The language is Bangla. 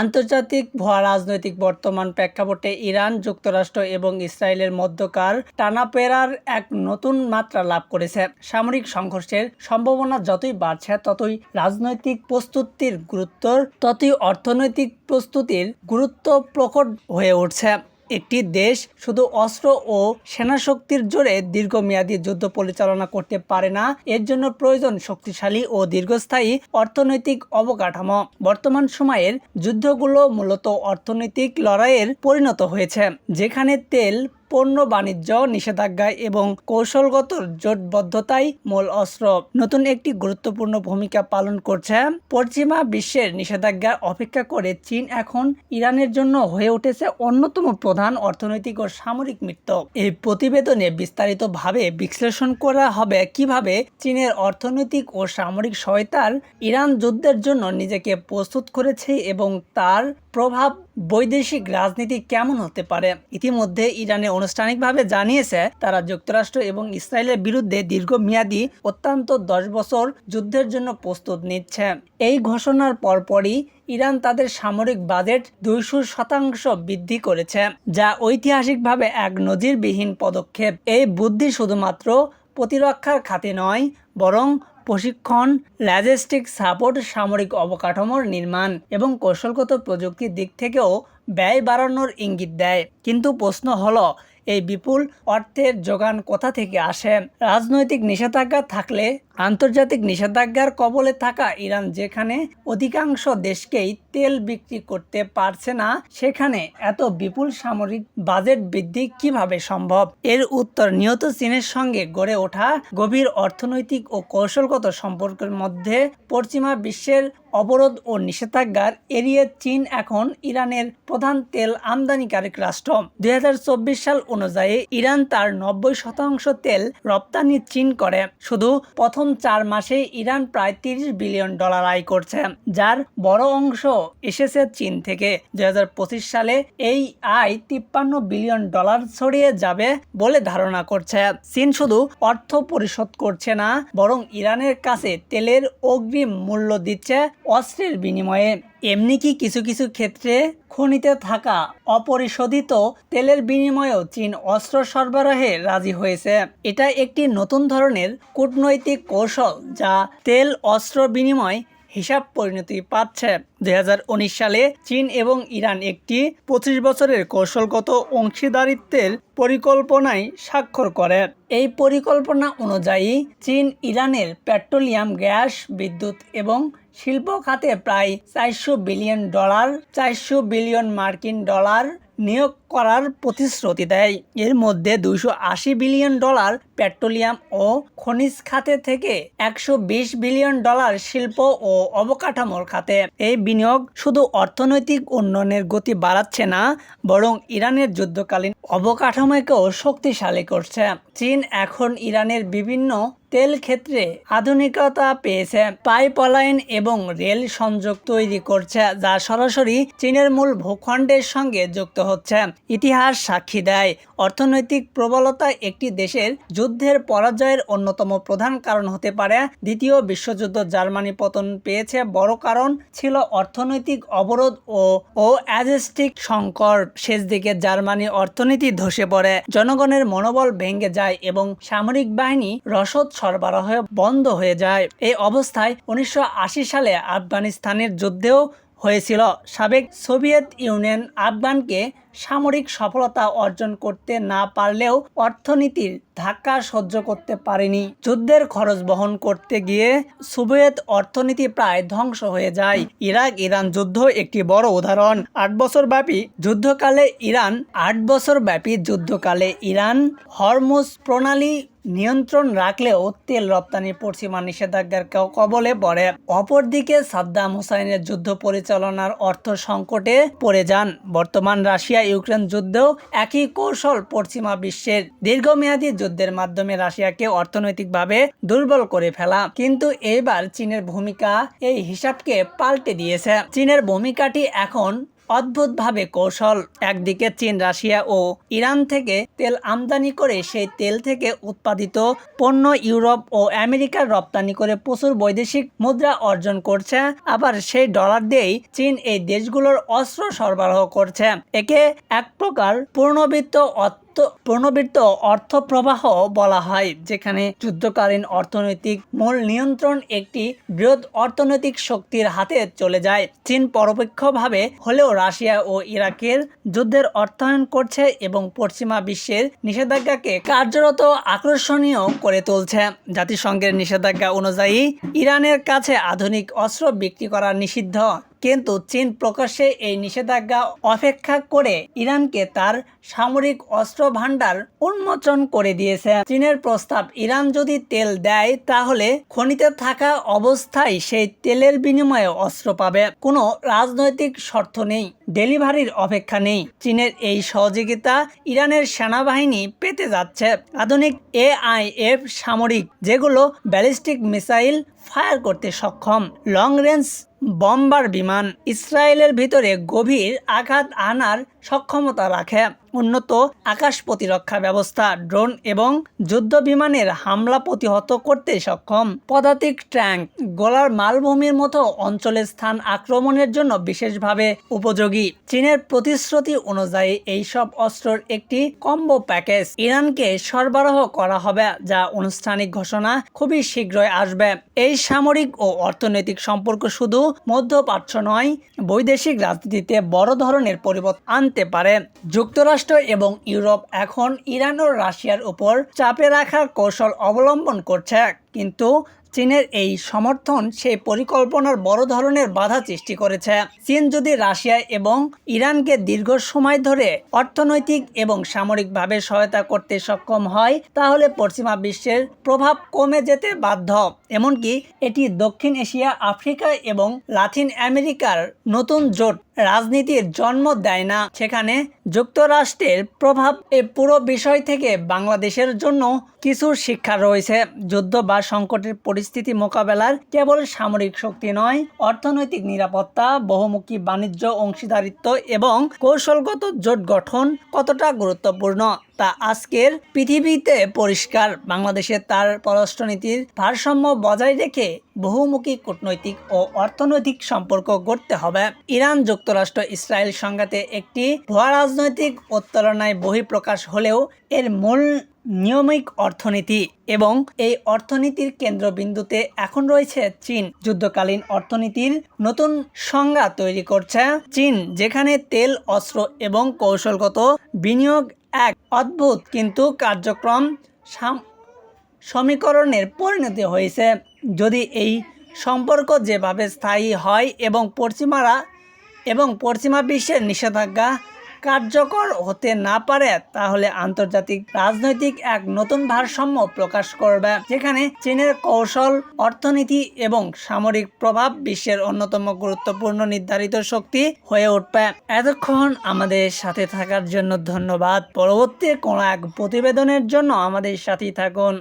আন্তর্জাতিক রাজনৈতিক বর্তমান প্রেক্ষাপটে ইরান, যুক্তরাষ্ট্র এবং ইসরায়েলের মধ্যকার টানাপেরার এক নতুন মাত্রা লাভ করেছে। সামরিক সংঘর্ষের সম্ভাবনা যতই বাড়ছে, ততই রাজনৈতিক প্রস্তুতির গুরুত্ব ততই অর্থনৈতিক প্রস্তুতির গুরুত্ব প্রকট হয়ে উঠছে। একটি দেশ শুধু অস্ত্র ও সেনাশক্তির জোরে দীর্ঘমেয়াদী যুদ্ধ পরিচালনা করতে পারে না। এর জন্য প্রয়োজন শক্তিশালী ও দীর্ঘস্থায়ী অর্থনৈতিক অবকাঠামো। বর্তমান সময়ের যুদ্ধগুলো মূলত অর্থনৈতিক লড়াইয়ের পরিণত হয়েছে, যেখানে তেল পণ্য, বাণিজ্য নিষেধাজ্ঞায় এবং কৌশলগত জোটবদ্ধতাই মূল অস্ত্র। নতুন একটি গুরুত্বপূর্ণ ভূমিকা পালন করছে পশ্চিমা বিশ্বের নিষেধাজ্ঞা অপেক্ষা করে চীন এখন ইরানের জন্য হয়ে উঠেছে অন্যতম প্রধান অর্থনৈতিক ও সামরিক মিত্র। এই প্রতিবেদনে বিস্তারিতভাবে বিশ্লেষণ করা হবে কীভাবে চীনের অর্থনৈতিক ও সামরিক সহায়তার ইরান যুদ্ধের জন্য নিজেকে প্রস্তুত করেছে এবং তার প্রভাব বৈদেশিক রাজনীতি কেমন হতে পারে? ইতিমধ্যে ইরানে আনুষ্ঠানিকভাবে জানিয়েছে তারা যুক্তরাষ্ট্র এবং ইসরায়েলের বিরুদ্ধে দীর্ঘমেয়াদী, অত্যন্ত দশ বছর যুদ্ধের জন্য প্রস্তুত নিচ্ছে। এই ঘোষণার পরপরই ইরান তাদের সামরিক বাজেট দুইশো শতাংশ বৃদ্ধি করেছে, যা ঐতিহাসিকভাবে এক নজিরবিহীন পদক্ষেপ। এই বুদ্ধি শুধুমাত্র প্রতিরক্ষার খাতে নয়, বরং প্রশিক্ষণ লজিস্টিক সাপোর্ট সামরিক অবকাঠামোর নির্মাণ এবং কৌশলগত প্রযুক্তির দিক থেকেও ব্যয় বাড়ানোর ইঙ্গিত দেয়। কিন্তু প্রশ্ন হল, এই বিপুল অর্থের যোগান কোথা থেকে আসে? রাজনৈতিক নিষেধাজ্ঞা থাকলে আন্তর্জাতিক নিষেধাজ্ঞার কবলে থাকা ইরান যেখানে অধিকাংশ দেশকেই তেল বিক্রি করতে পারছে না, সেখানে এত বিপুল সামরিক বাজেট বৃদ্ধি কীভাবে সম্ভব? এর উত্তর, নিহত চীনের সঙ্গে গড়ে ওঠা গভীর অর্থনৈতিক ও কৌশলগত সম্পর্কের মধ্যে পশ্চিমা বিশ্বের অবরোধ ও নিষেধাজ্ঞার এড়িয়ে চীন এখন ইরানের প্রধান তেল আমদানিকারক রাষ্ট্র। দুই হাজার চব্বিশ সাল অনুযায়ী ইরান তার নব্বই শতাংশ তেল রপ্তানি চীন করে। শুধু প্রথম চার মাসে ইরান প্রায় তিরিশ বিলিয়ন ডলার আয় করছে, যার বড় অংশ এসেছে চীন থেকে। দুই হাজার পঁচিশ সালে এই আয় তিপ্পান্ন বিলিয়ন ডলার ছড়িয়ে যাবে বলে ধারণা করছে। চীন শুধু অর্থ পরিশোধ করছে না, বরং ইরানের কাছে তেলের অগ্রিম মূল্য দিচ্ছে অস্ত্রের বিনিময়ে। এমনি কি কিছু কিছু ক্ষেত্রে খনিতে থাকা অপরিশোধিত তেলের বিনিময়েও চীন অস্ত্র সরবরাহে রাজি হয়েছে। এটা একটি নতুন ধরনের কূটনৈতিক কৌশল যা তেল অস্ত্র বিনিময় হিসাব পরিণতি পাচ্ছে। দু হাজার উনিশ সালে চীন এবং ইরান একটি পঁচিশ বছরের কৌশলগত অংশীদারিত্বের পরিকল্পনায় স্বাক্ষর করে। এই পরিকল্পনা অনুযায়ী চীন ইরানের পেট্রোলিয়াম, গ্যাস, বিদ্যুৎ এবং শিল্প খাতে প্রায় চারশো বিলিয়ন ডলার, চারশো বিলিয়ন মার্কিন ডলার নিয়োগ করার প্রতিশ্রুতি দেয়। এর মধ্যে দুইশো আশি বিলিয়ন ডলার পেট্রোলিয়াম ও খনিজ খাতে থেকে একশো বিশ বিলিয়ন ডলার শিল্প ও অবকাঠামোর খাতে। এই বিনিয়োগ শুধু অর্থনৈতিক উন্নয়নের গতি বাড়াচ্ছে না, বরং ইরানের যুদ্ধকালীন অবকাঠামোকেও শক্তিশালী করছে। চীন এখন ইরানের বিভিন্ন তেল ক্ষেত্রে আধুনিকতা পেয়েছে। পাইপলাইন এবং রেল সংযোগ তৈরি করছে, যা সরাসরি চীনের মূল ভূখণ্ডের সঙ্গে যুক্ত হচ্ছে। ইতিহাস সাক্ষী দেয়, অর্থনৈতিক প্রবলতা একটি দেশের যুদ্ধের পরাজয়ের অন্যতম প্রধান কারণ হতে পারে। দ্বিতীয় বিশ্বযুদ্ধ জার্মানি পতন পেয়েছে, বড় কারণ ছিল অর্থনৈতিক অবরোধ ও ও অ্যাজেস্টিক সংকট। শেষ দিকে জার্মানি অর্থনীতি ধসে পড়ে, জনগণের মনোবল ভেঙে যায় এবং সামরিক বাহিনী রসদ সরবরাহ বন্ধ হয়ে যায়। এই অবস্থায় উনিশশো আশি সালে আফগানিস্তানের যুদ্ধেও হয়েছিল। সাবেক সোভিয়েত ইউনিয়ন আফগানকে সামরিক সফলতা অর্জন করতে না পারলেও অর্থনীতির ধাক্কা সহ্য করতে পারেনি। যুদ্ধের খরচ বহন করতে গিয়ে সোভিয়েত অর্থনীতি প্রায় ধ্বংস হয়ে যায়। ইরাক, ইরান যুদ্ধ একটি বড় উদাহরণ। আট বছর ব্যাপী যুদ্ধকালে ইরান, আট বছর ব্যাপী যুদ্ধকালে ইরান হরমুজ প্রণালী নিয়ন্ত্রণ রাখলেও তেল রপ্তানি পশ্চিমা নিষেধাজ্ঞার কবলে পড়ে। অপরদিকে সাদ্দাম হুসাইনের যুদ্ধ পরিচালনার অর্থ সংকটে পড়ে যান। বর্তমান রাশিয়া ইউক্রেন যুদ্ধেও একই কৌশল পশ্চিমা বিশ্বের দীর্ঘমেয়াদী যুদ্ধের মাধ্যমে রাশিয়াকে অর্থনৈতিকভাবে দুর্বল করে ফেলা। কিন্তু এবার চীনের ভূমিকা এই হিসাবকে পাল্টে দিয়েছে। চীনের ভূমিকাটি এখন অদ্ভুতভাবে কৌশল একদিকে চীন, রাশিয়া ও ইরান থেকে তেল আমদানি করে সেই তেল থেকে উৎপাদিত পণ্য ইউরোপ ও আমেরিকার রপ্তানি করে প্রচুর বৈদেশিক মুদ্রা অর্জন করছে। আবার সেই ডলার দিয়েই চীন এই দেশগুলোর অস্ত্র সরবরাহ করছে। একে এক প্রকার পূর্ণবৃত্ত পূর্ণবৃত্ত অর্থ প্রবাহ বলা হয়, যেখানে যুদ্ধকালীন অর্থনৈতিক মূল নিয়ন্ত্রণ একটি বৃহৎ অর্থনৈতিক শক্তির হাতে চলে যায়। চীন পরোক্ষভাবে হলেও রাশিয়া ও ইরাকের যুদ্ধের অর্থায়ন করছে এবং পশ্চিমা বিশ্বের নিষেধাজ্ঞাকে কার্যরত আকর্ষণীয় করে তুলছে। জাতিসংঘের নিষেধাজ্ঞা অনুযায়ী, ইরানের কাছে আধুনিক অস্ত্র বিক্রি করা নিষিদ্ধ। কিন্তু চীন প্রকাশ্যে এই নিষেধাজ্ঞা অপেক্ষা করে ইরানকে তার সামরিক অস্ত্র ভান্ডার উন্মোচন করে দিয়েছে। চীনের প্রস্তাব, ইরান যদি তেল দেয়, তাহলে খনিতে থাকা অবস্থায় সেই তেলের বিনিময়ে অস্ত্র পাবে। কোনো রাজনৈতিক শর্ত নেই, ডেলিভারির অপেক্ষা নেই। চীনের এই সহযোগিতা ইরানের সেনাবাহিনী পেতে যাচ্ছে। আধুনিক এআইএফ সামরিক, যেগুলো ব্যালিস্টিক মিসাইল ফায়ার করতে সক্ষম লং রেঞ্জ বম্বার বিমান ইসরায়েলের ভিতরে গভীর আঘাত আনার সক্ষমতা রাখে। উন্নত আকাশ প্রতিরক্ষা ব্যবস্থা, ড্রোন এবং যুদ্ধ বিমানের হামলা প্রতিহত করতে সক্ষম। পদাতিক ট্যাঙ্ক গোলার মালভূমির মতো অঞ্চলের স্থান আক্রমণের জন্য বিশেষভাবে উপযোগী। চীনের প্রতিশ্রুতি অনুযায়ী এই সব অস্ত্রের একটি কম্বো প্যাকেজ ইরানকে সরবরাহ করা হবে, যা আনুষ্ঠানিক ঘোষণা খুবই শীঘ্রই আসবে। এই সামরিক ও অর্থনৈতিক সম্পর্ক শুধু মধ্যপ্রাচ্য নয়, বৈদেশিক রাজনীতিতে বড় ধরনের পরিবর্তন আনতে পারে। যুক্তরাষ্ট্র এবং ইউরোপ এখন ইরান ও রাশিয়ার উপর চাপে রাখার কৌশল অবলম্বন করছে। কিন্তু চীনের এই সমর্থন সেই পরিকল্পনার বড় ধরনের বাধা সৃষ্টি করেছে। চীন যদি রাশিয়া এবং ইরানকে দীর্ঘ সময় ধরে অর্থনৈতিক এবং সামরিকভাবে সহায়তা করতে সক্ষম হয়, তাহলে পশ্চিমা বিশ্বের প্রভাব কমে যেতে বাধ্য। এমনকি এটি দক্ষিণ এশিয়া, আফ্রিকা এবং লাতিন আমেরিকার নতুন জোট রাজনীতির জন্ম দেয় না। সেখানে যুক্তরাষ্ট্রের প্রভাব এ পুরো বিষয় থেকে বাংলাদেশের জন্য কিছু শিক্ষা রয়েছে। যুদ্ধ বা সংকটের পরিস্থিতি মোকাবেলার কেবল সামরিক শক্তি নয়, অর্থনৈতিক নিরাপত্তা, বহুমুখী বাণিজ্য, অংশীদারিত্ব এবং কৌশলগত জোট গঠন কতটা গুরুত্বপূর্ণ? তা আজকের পৃথিবীতে পরিষ্কার। বাংলাদেশের তার পররাষ্ট্রনীতির ভারসাম্য বজায় রেখে বহুমুখী কূটনৈতিক ও অর্থনৈতিক সম্পর্ক গড়তে হবে। ইরান যুক্তরাষ্ট্র ইসরায়েল সংঘাতে একটি ভুয়া রাজনৈতিক উত্তোলনায় বহিঃপ্রকাশ হলেও এর মূল নিয়মিক অর্থনীতি এবং এই অর্থনীতির কেন্দ্রবিন্দুতে এখন রয়েছে চীন। যুদ্ধকালীন অর্থনীতির নতুন সংজ্ঞা তৈরি করছে চীন, যেখানে তেল, অস্ত্র এবং কৌশলগত বিনিয়োগ এক অদ্ভুত কিন্তু কার্যক্রম সাম- সমীকরণের পরিণতি হয়েছে। যদি এই সম্পর্ক যেভাবে স্থায়ী হয় এবং পশ্চিমারা এবং পশ্চিমা বিশ্বের নিষেধাজ্ঞা কার্যকর হতে না পারে, তাহলে আন্তর্জাতিক রাজনৈতিক এক নতুন ভারসাম্য প্রকাশ করবে, যেখানে চীনের কৌশল, অর্থনীতি এবং সামরিক প্রভাব বিশ্বের অন্যতম গুরুত্বপূর্ণ নির্ধারিত শক্তি হয়ে উঠবে। এতক্ষণ আমাদের সাথে থাকার জন্য ধন্যবাদ। পরবর্তী কোনো এক প্রতিবেদনের জন্য আমাদের সাথেই থাকুন।